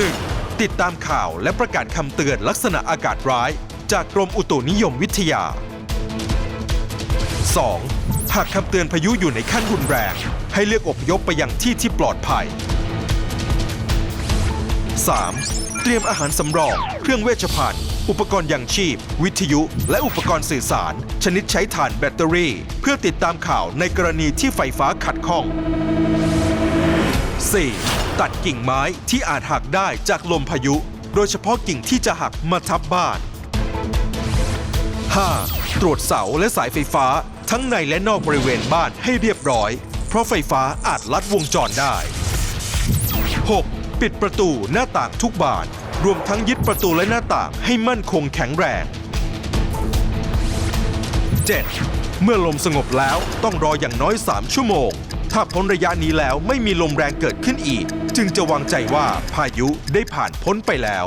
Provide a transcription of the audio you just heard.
1. ติดตามข่าวและประกาศคำเตือนลักษณะอากาศร้าย จากกรมอุตุนิยมวิทยา 2. หากคำเตือนพายุอยู่ในขั้นรุนแรง ให้เลือกอพยพไปยังที่ที่ปลอดภัย 3. เตรียมอาหารสำรอง เครื่องเวชภัณฑ์ อุปกรณ์ยังชีพ วิทยุ และอุปกรณ์สื่อสาร ชนิดใช้ถ่านแบตเตอรี่ เพื่อติดตามข่าวในกรณีที่ไฟฟ้าขัดข้อง 4. ตัดกิ่งไม้ที่อาจหักได้จากลมพายุ โดยเฉพาะกิ่งที่จะหักมาทับบ้าน 5. ตรวจเสาและสายไฟฟ้าทั้งในและนอกบริเวณบ้านให้เรียบร้อย เพราะไฟฟ้าอาจลัดวงจรได้ 6. ปิดประตูหน้าต่างทุกบานรวมทั้งยึดประตูและหน้าต่างให้มั่นคงแข็งแรง 7. เมื่อลมสงบแล้วต้องรออย่างน้อย 3 ชั่วโมง ถ้าพ้นระยะนี้แล้วไม่มีลมแรงเกิดขึ้นอีก จึงจะวางใจว่าพายุได้ผ่านพ้นไปแล้ว